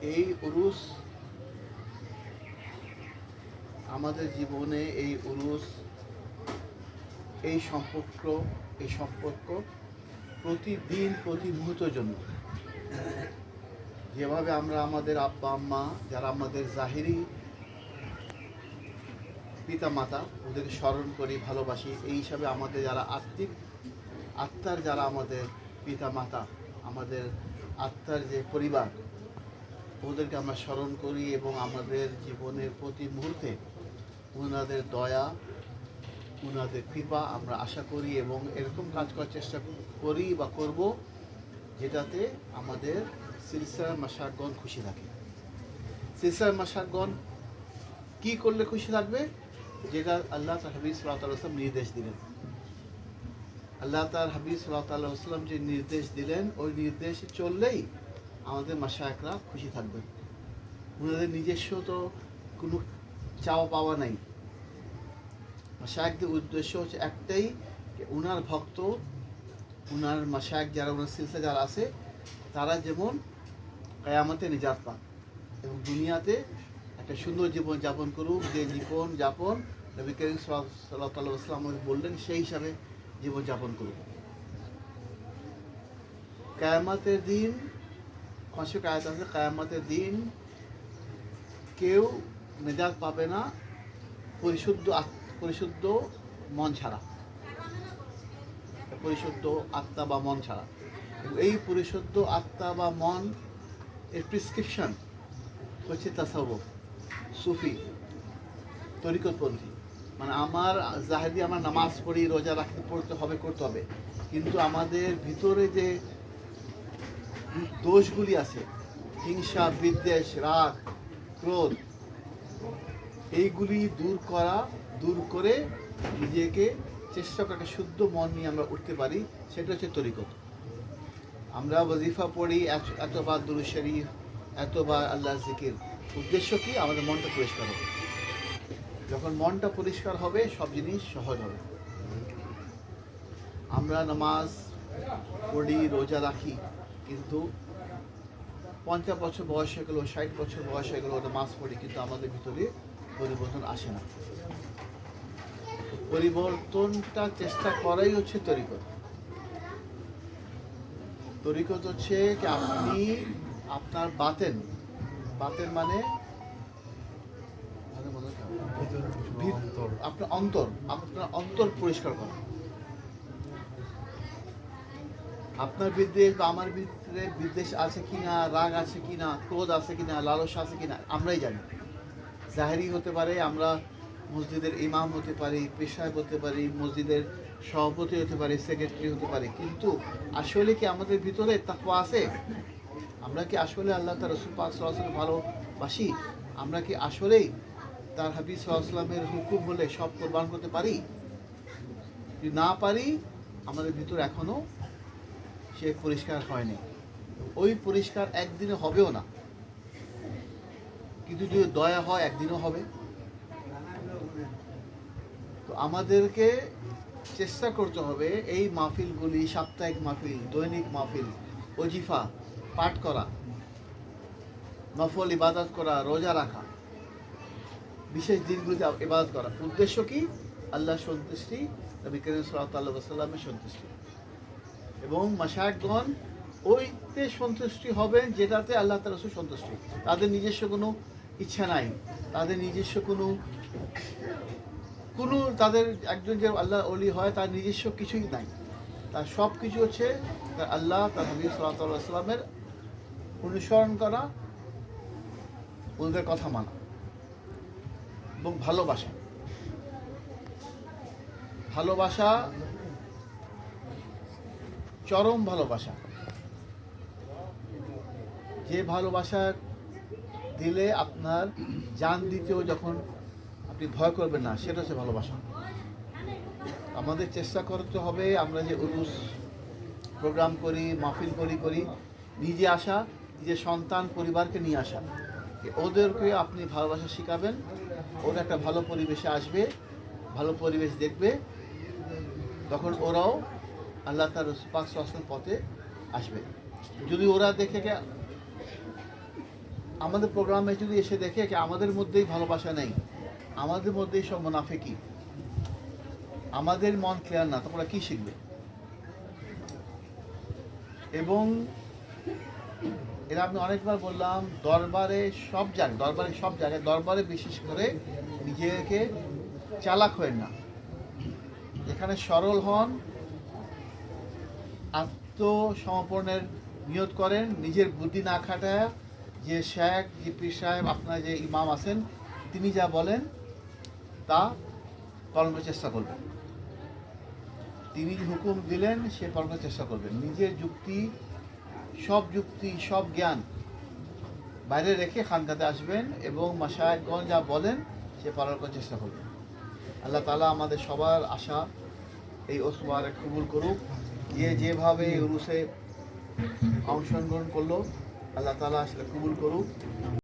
এই উরুস আমাদের জীবনে এই উরুস, এই সম্পর্ক এই সম্পর্ক প্রতিদিন প্রতি মুহূর্তের জন্য। যেভাবে আমরা আমাদের আব্বা, আম্মা, যারা আমাদের জাহিরি পিতা মাতা ওদেরকে স্মরণ করি, ভালোবাসি, এই হিসাবে আমাদের যারা আত্মিক আত্মার যারা আমাদের পিতা মাতা আমাদের আত্মার যে পরিবার ওদেরকে আমরা স্মরণ করি এবং আমাদের জীবনের প্রতি মুহূর্তে ওনাদের দয়া, ওনাদের কৃপা আমরা আশা করি এবং এরকম কাজ করার চেষ্টা করি বা করব যেটাতে আমাদের সিলসিলার মাসাকগণ খুশি থাকে। সিলসিলার মাসাকগণ কি করলে খুশি থাকবে? যেটা আল্লাহ তার হাবিজ সাল্লাম নির্দেশ দিলেন। আল্লাহ তার হাবিজ সাল্লাম যে নির্দেশ দিলেন, ওই নির্দেশ চললেই আমাদের মাসায়করা খুশি থাকবেন। ওনাদের নিজস্ব তো কোনো চাওয়া পাওয়া নাই। মাসায়কদের উদ্দেশ্য হচ্ছে একটাই, যে উনার ভক্ত উনার মাসায়ক যারা, ওনার সিলসিলা যারা আছে, তারা যেমন কায়ামতে নিজাত পান এবং দুনিয়াতে একটা সুন্দর জীবন যাপন করুক, যে জীবন যাপন নবী করিম সাল্লাহ বললেন, সেই হিসাবে জীবন যাপন করুক। কায়ামাতের দিন পাঁচশো কায়াত আছে কায়ামাতের দিন কেউ নেজাত পাবে না পরিশুদ্ধ পরিশুদ্ধ মন ছাড়া। পরিশুদ্ধ আত্মা বা মন ছাড়া। এই পরিশুদ্ধ আত্মা বা মন এর প্রেসক্রিপশন হচ্ছে তাসাউফ সুফি, তরিকতপন্থী। মানে আমার জাহেদি আমার নামাজ পড়ি, রোজা রাখতে পড়তে হবে, করতে হবে। কিন্তু আমাদের ভিতরে যে দোষগুলি আছে। হিংসা, বিদ্বেষ, রাগ, ক্রোধ, এইগুলি দূর করা, দূর করে নিজেকে চেষ্টা করে একটা শুদ্ধ মন নিয়ে আমরা উঠতে পারি, সেটা হচ্ছে তরিকত। আমরা ওজিফা পড়ি, এত- এতবার দুরু শরীফ, এতবার আল্লাহ জিকির। উদ্দেশ্য কি? আমাদের মনটা পরিষ্কার হবে। যখন মনটা পরিষ্কার হবে, সব জিনিস সহজ হবে। আমরা নামাজ পড়ি, রোজা রাখি। কিন্তু পঞ্চাশ বছর বয়স হয়ে গেলো ষাট বছর বয়স হয়ে গেলো নামাজ পড়ি কিন্তু আমাদের ভিতরে পরিবর্তন আসে না। পরিবর্তনটা চেষ্টা করাই হচ্ছে তরিকত। তরিকত হচ্ছে কি আপনি আপনার বাতেন। বাতেন মানে মানে মনে আপনার অন্তর আপনার অন্তর পরিষ্কার করা। আপনার বিদ্বেষ বা আমার ভিতরে বিদ্বেষ আছে কি না রাগ আছে কি না ক্রোধ আছে কি না লালস আছে কি না আমরাই জানি। জাহেরি হতে পারে, আমরা মসজিদের ইমাম হতে পারি পেশায় হতে পারি, মসজিদের সভাপতি হতে পারি, সেক্রেটারি হতে পারি, কিন্তু আসলে কি আমাদের ভিতরে তাকওয়া আছে? আমরা কি আসলে আল্লাহ তার রসুল পাক সাল্লাহ ভালোবাসি? আমরা কি আসলেই তার হাবিজ সাল্লামের হুকুম হলে সব কোরবান করতে পারি? যদি না পারি, আমাদের ভিতর এখনও সে পরিষ্কার হয়নি। ওই পরিষ্কার একদিনে হবেও না। কিন্তু যদি দয়া হয়, একদিনও হবে। তো আমাদেরকে চেষ্টা করতে হবে এই মাহফিলগুলি, সাপ্তাহিক মাহফিল, দৈনিক মাহফিল, ওজিফা, পাঠ করা, নফল ইবাদত করা, রোজা রাখা, বিশেষ দিনগুলিতে ইবাদত করা। উদ্দেশ্য কি? আল্লাহ সন্তুষ্টি, নবী করিম সাল্লাহ সাল্লামের সন্তুষ্টি। এবং মাসায়কগণ ওইতে সন্তুষ্টি হবেন যেটাতে আল্লাহ তালা সন্তুষ্টি। তাদের নিজস্ব কোনো ইচ্ছা নাই। তাদের নিজস্ব কোনো কোনো তাদের একজন যে আল্লাহ অলি হয় তার নিজস্ব কিছুই নাই। তার সব কিছু হচ্ছে তার আল্লাহ, তার হাবিব সাল্লাহ সাল্লামের অনুসরণ করা, ওদের কথা মানা এবং ভালোবাসা। ভালোবাসা চরম ভালোবাসা। যে ভালোবাসা দিলে আপনার যান দিতেও যখন আপনি ভয় করবেন না, সেটা হচ্ছে ভালোবাসা। আমাদের চেষ্টা করতে হবে আমরা যে উরুস প্রোগ্রাম করি, মাহফিল করি করি, নিজে আসা, নিজের সন্তান, পরিবারকে নিয়ে আসা। ওদেরকে আপনি ভালোবাসা শেখাবেন, ওরা একটা ভালো পরিবেশে আসবে, ভালো পরিবেশ দেখবে, তখন ওরাও আল্লাহ তার পাক শাসন পথে আসবে। যদি ওরা দেখে গে- আমাদের প্রোগ্রামে যদি এসে দেখে যে আমাদের মধ্যেই ভালোবাসা নেই, আমাদের মধ্যেই সব মুনাফিকি, আমাদের মন ক্লিয়ার না তোমরা কি শিখবে? এবং এটা আমি অনেকবার বললাম, দরবারে সব জায়গায়, দরবারে সব জায়গায়, দরবারে বিশেষ করে নিজেকে চালাক হয়েন না। এখানে সরল হন আত্মসমর্পণের নিয়ত করেন, নিজের বুদ্ধি না খাটায় যে শেখ যে পীর সাহেব, আপনার যে ইমাম আছেন, তিনি যা বলেন, তা পালনের চেষ্টা করবেন। তিনি হুকুম দিলেন, সে পালনের চেষ্টা করবেন। নিজের যুক্তি, সব যুক্তি, সব জ্ঞান বাইরে রেখে খানকাতে আসবেন এবং মাসায়কগণ যা বলেন, সে পালন করার চেষ্টা করবেন। আল্লাহ তালা আমাদের সবার আশা এই ওসমারে কবুল করুক। যে যেভাবে উরুসে অংশগ্রহণ করল আল্লাহ তালা আসলে কবুল করুক।